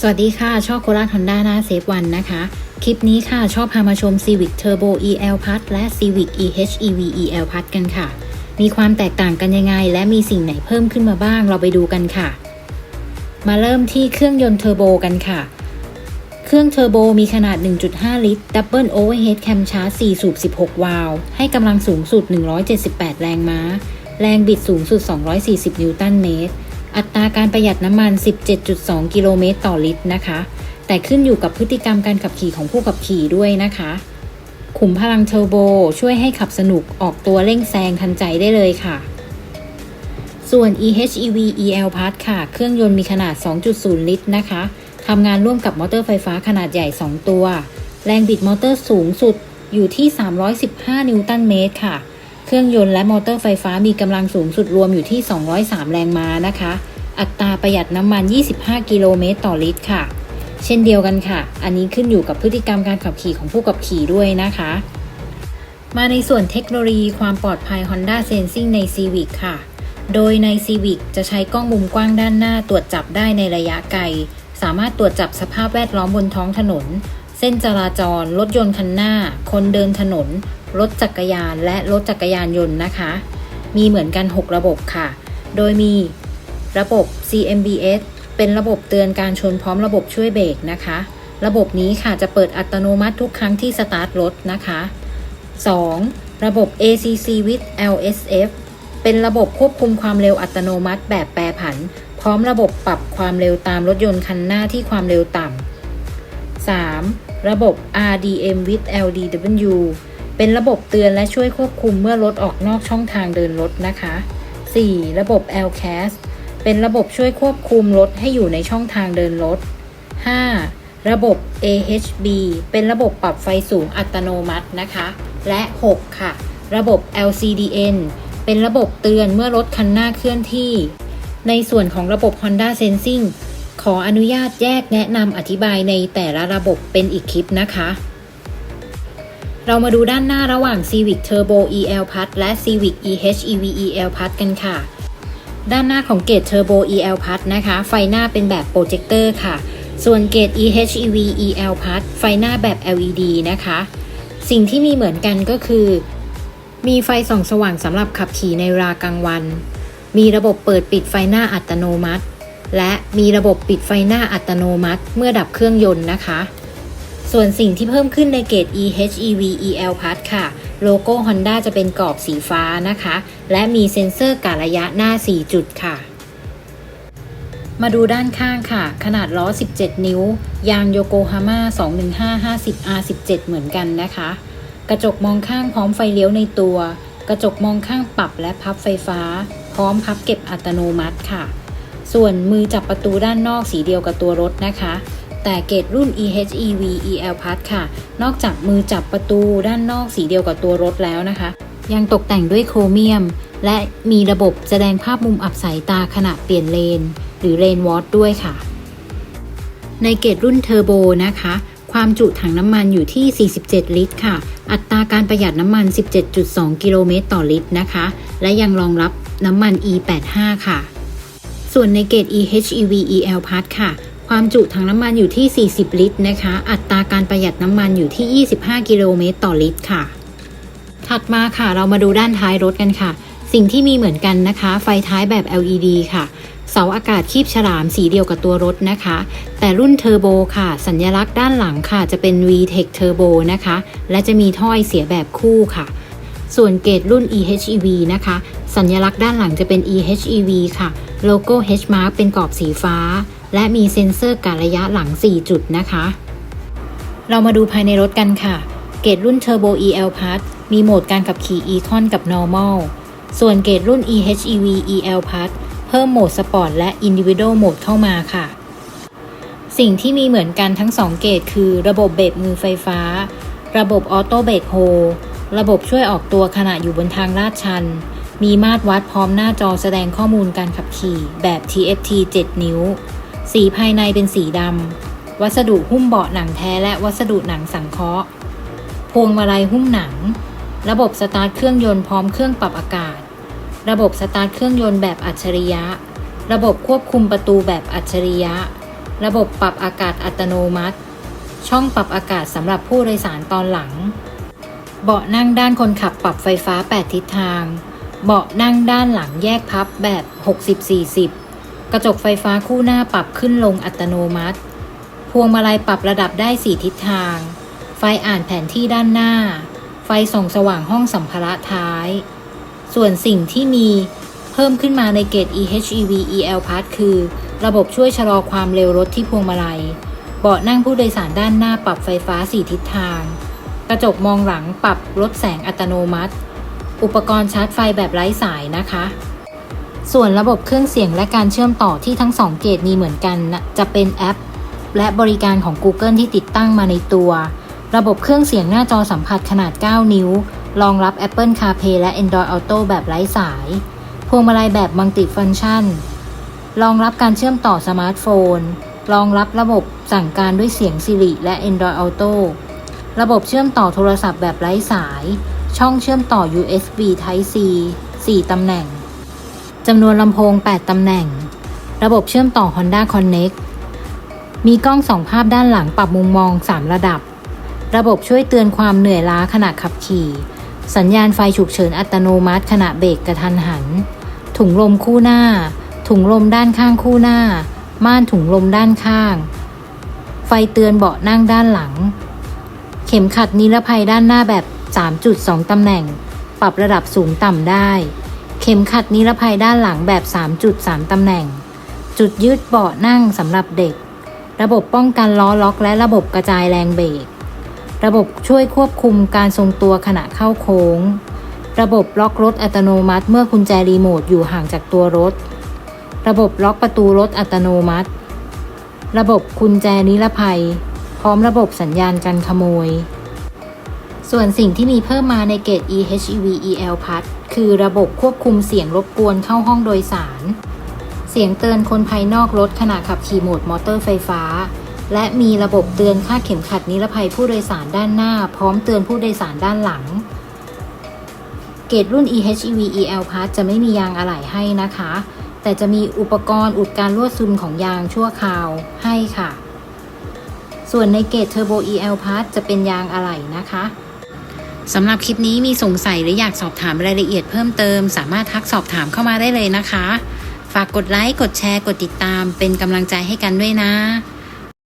สวัสดีค่ะ ชอบโคราชฮอนด้าหน้าเซฟวันนะคะ คลิปนี้ค่ะ ชอบพามาชม Civic Turbo EL Plus และ Civic EHEV EL Plus กันค่ะ มีความแตกต่างกันยังไง และมีสิ่งไหนเพิ่มขึ้นมาบ้างเราไปดูกันค่ะ มาเริ่มที่เครื่องยนต์เทอร์โบกันค่ะ เครื่องเทอร์โบมีขนาด 1.5 ลิตร Double Overhead Camshaft 4สูบ 16 วาล์วให้กำลังสูงสุด 178 แรงม้า แรงบิดสูงสุด 240 นิวตันเมตร อัตราการประหยัดน้ำมัน 17.2 กิโลเมตรต่อลิตรนะคะ แต่ขึ้นอยู่กับพฤติกรรมการขับขี่ของผู้ขับขี่ด้วยนะคะ ขุมพลังเทอร์โบช่วยให้ขับสนุกออกตัวเร่งแซงทันใจได้เลยค่ะ ส่วน EHEV EL Plus ค่ะ เครื่องยนต์มีขนาด 2.0 ลิตรนะคะทำงานร่วมกับมอเตอร์ไฟฟ้าขนาดใหญ่ 2 ตัว แรงบิดมอเตอร์สูงสุดอยู่ที่ 315 นิวตันเมตรค่ะ เครื่องยนต์และมอเตอร์ไฟฟ้ามีกำลังสูงสุดรวมอยู่ที่ 203 แรงม้านะคะ อัตราประหยัดน้ำมัน 25 กิโลเมตรต่อลิตรค่ะ เช่นเดียวกันค่ะ อันนี้ขึ้นอยู่กับพฤติกรรมการขับขี่ของผู้ขับขี่ด้วยนะคะ มาในส่วนเทคโนโลยีความปลอดภัย Honda Sensing ใน Civic ค่ะ โดยใน Civic จะใช้กล้องมุมกว้างด้านหน้าตรวจจับได้ในระยะไกล สามารถตรวจจับสภาพแวดล้อมบนท้องถนน เส้นจราจร รถยนต์คันหน้า คนเดินถนน รถจักรยานและรถจักรยานยนต์นะคะ มีเหมือนกัน 6 ระบบค่ะ โดยมีระบบ CMBS เป็นระบบเตือนการชนพร้อมระบบช่วยเบรกนะคะ ระบบนี้ค่ะจะเปิดอัตโนมัติทุกครั้งที่สตาร์ทรถนะคะ 2. ระบบ ACC with LSF เป็นระบบควบคุมความเร็วอัตโนมัติแบบแปรผัน พร้อมระบบปรับความเร็วตามรถยนต์คันหน้าที่ความเร็วต่ำ 3. ระบบ RDM with LDW เป็นระบบเตือนและช่วยควบคุมเมื่อรถออกนอกช่องทางเดินรถนะคะ 4. ระบบ LCAS เป็นระบบช่วยควบคุมรถให้อยู่ในช่องทางเดินรถ 5. ระบบ AHB เป็นระบบปรับไฟสูงอัตโนมัตินะคะ และ 6 ค่ะ ระบบ LCDN เป็นระบบเตือนเมื่อรถคันหน้าเคลื่อนที่ ในส่วนของระบบ Honda Sensing ขออนุญาตแยกแนะนำอธิบายในแต่ละระบบเป็นอีกคลิปนะคะ เรามาดูด้านหน้าระหว่าง Civic Turbo EL Plus และ Civic EHEV EL Plus กันค่ะ ด้านหน้าของเกต Turbo EL Plus นะคะ ไฟหน้าเป็นแบบโปรเจคเตอร์ค่ะ ส่วนเกต EHEV EL Plus ไฟหน้าแบบ LED นะคะ สิ่งที่มีเหมือนกันก็คือ มีไฟส่องสว่างสำหรับขับขี่ในเวลากลางวัน มีระบบเปิดปิดไฟหน้าอัตโนมัติ และมีระบบปิดไฟหน้าอัตโนมัติ เมื่อดับเครื่องยนต์นะคะ ส่วนสิ่งที่เพิ่มขึ้นในเกต EHEV EL Plus ค่ะ โลโก้ Honda จะเป็นกรอบสีฟ้านะคะ และมีเซ็นเซอร์กะระยะหน้า 4 จุดค่ะ มาดูด้านข้างค่ะ ขนาดล้อ 17 นิ้ว ยางโยโกฮาม่า215 50 R17 เหมือนกันนะคะ กระจกมองข้างพร้อมไฟเลี้ยวในตัว กระจกมองข้างปรับและพับไฟฟ้า พร้อมพับเก็บอัตโนมัติค่ะ ส่วนมือจับประตูด้านนอกสีเดียวกับตัวรถนะคะ แต่เกรดรุ่น EHEV EL Plus ค่ะ นอกจากมือจับประตูด้านนอกสีเดียวกับตัวรถแล้วนะคะ ยังตกแต่งด้วยโครเมียม และมีระบบแสดงภาพมุมอับสายตาขณะเปลี่ยนเลน หรือเลนวอตด้วยค่ะ ในเกรดรุ่นเทอร์โบนะคะ ความจุถังน้ำมันอยู่ที่ 47 ลิตรค่ะ อัตราการประหยัดน้ำมัน 17.2 กิโลเมตรต่อลิตรนะคะ และยังรองรับน้ำมัน E85 ค่ะ ส่วนในเกรด EHEV EL Plus ค่ะ ความจุถังน้ำมันอยู่ที่ 40 ลิตรนะคะ อัตราการประหยัดน้ำมันอยู่ที่ 25 กิโลเมตรต่อลิตรค่ะ ถัดมาค่ะเรามาดูด้านท้ายรถกันค่ะ สิ่งที่มีเหมือนกันนะคะ ไฟท้ายแบบ LED ค่ะ เสาอากาศคีบฉลามสีเดียวกับตัวรถนะคะ แต่รุ่นเทอร์โบค่ะ สัญลักษณ์ด้านหลังค่ะ จะเป็น VTEC Turbo นะคะ และจะมีท่อไอเสียแบบคู่ค่ะส่วนเกรดรุ่น EHEV นะคะ สัญลักษณ์ด้านหลังจะเป็น EHEV ค่ะ โลโก้ H mark เป็นกรอบสีฟ้า และมีเซ็นเซอร์การระยะหลัง 4 จุดนะคะ เรามาดูภายในรถกันค่ะ เกรดรุ่น Turbo EL Plus มีโหมดการขับขี่ Econ กับ Normal ส่วนเกรดรุ่น EHEV EL Plus เพิ่มโหมด Sport และ Individual Mode เข้ามาค่ะ สิ่งที่มีเหมือนกันทั้ง 2 เกรดคือระบบเบรกมือไฟฟ้า ระบบออโต้เบรกโฮระบบช่วยออกตัวขณะอยู่บนทางลาดชัน มีมาตรวัดพร้อมหน้าจอแสดงข้อมูลการขับขี่แบบ TFT 7 นิ้ว สีภายในเป็นสีดำ วัสดุหุ้มเบาะหนังแท้และวัสดุหนังสังเคราะห์ พวงมาลัยหุ้มหนัง ระบบสตาร์ทเครื่องยนต์พร้อมเครื่องปรับอากาศ ระบบสตาร์ทเครื่องยนต์แบบอัจฉริยะ ระบบควบคุมประตูแบบอัจฉริยะ ระบบปรับอากาศอัตโนมัติ ช่องปรับอากาศสำหรับผู้โดยสารตอนหลัง เบาะนั่งด้านคนขับปรับไฟฟ้า 8 ทิศทาง เบาะนั่งด้านหลังแยกพับแบบ 60-40 ระจกไฟฟ้าคู่หน้าปรับขึ้นลงอัตโนมัติ พวงมาลัยปรับระดับได้ 4 ทิศทาง ไฟอ่านแผนที่ด้านหน้า ไฟส่องสว่างห้องสัมภาระท้าย ส่วนสิ่งที่มีเพิ่มขึ้นมาในเกรด EHEV EL Pass คือ ระบบช่วยชะลอความเร็วรถที่พวงมาลัย เบาะนั่งผู้โดยสารด้านหน้าปรับไฟฟ้า 4 ทิศทาง กระจกมองหลังปรับลดแสงอัตโนมัติ อุปกรณ์ชาร์จไฟแบบไร้สายนะคะ ส่วนระบบเครื่องเสียงและการเชื่อมต่อที่ทั้ง 2 เกรดมีเหมือนกันนะจะเป็นแอป และบริการของ Google ที่ติดตั้งมาในตัว ระบบเครื่องเสียงหน้าจอสัมผัสขนาด 9 นิ้ว รองรับ Apple CarPlay และ Android Auto แบบไร้สาย พวงมาลัยแบบมัลติฟังชัน รองรับการเชื่อมต่อสมาร์ทโฟน รองรับระบบสั่งการด้วยเสียง Siri และ Android Auto ระบบเชื่อมต่อโทรศัพท์แบบไร้สาย ช่องเชื่อมต่อ USB Type C 4 ตำแหน่ง จำนวนลำโพง 8 ตำแหน่ง ระบบเชื่อมต่อ Honda Connect มีกล้องสองภาพด้านหลังปรับมุมมอง 3 ระดับ ระบบช่วยเตือนความเหนื่อยล้าขณะขับขี่ สัญญาณไฟฉุกเฉินอัตโนมัติขณะเบรกกระทันหัน ถุงลมคู่หน้า ถุงลมด้านข้างคู่หน้า ม่านถุงลมด้านข้าง ไฟเตือนเบาะนั่งด้านหลัง เข็มขัดนิรภัยด้านหน้าแบบ 3.2 ตำแหน่ง ปรับระดับสูงต่ำได้ ข็มขัดนิรภัยด้านหลังแบบ 3.3 ตำแหน่ง จุดยืดเบาะนั่งสำหรับเด็ก ระบบป้องกันล้อล็อกและระบบกระจายแรงเบรก ระบบช่วยควบคุมการทรงตัวขณะเข้าโค้ง ระบบล็อกรถอัตโนมัติ เมื่อกุญแจรีโมทอยู่ห่างจากตัวรถ ระบบล็อกประตูรถอัตโนมัติ ระบบกุญแจนิรภัย พร้อมระบบสัญญาณการขโมย ส่วนสิ่งที่มีเพิ่มมาในเกรด EHEV EL Plus คือระบบควบคุมเสียงรบกวนเข้าห้องโดยสาร เสียงเตือนคนภายนอกรถขณะขับขี่โหมดมอเตอร์ไฟฟ้า และมีระบบเตือนค่าเข็มขัดนิรภัยผู้โดยสารด้านหน้า พร้อมเตือนผู้โดยสารด้านหลัง เกรดรุ่น EHEV EL Plus จะไม่มียางอะไหล่ให้นะคะ แต่จะมีอุปกรณ์อุดการรั่วซึมของยางชั่วคราวให้ค่ะ ส่วนในเกรด Turbo EL Plus จะเป็นยางอะไหล่นะคะ สำหรับคลิปนี้มีสงสัยหรืออยากสอบถามรายละเอียดเพิ่มเติม สามารถทักสอบถามเข้ามาได้เลยนะคะ ฝากกดไลค์ กดแชร์ กดติดตาม เป็นกำลังใจให้กันด้วยนะ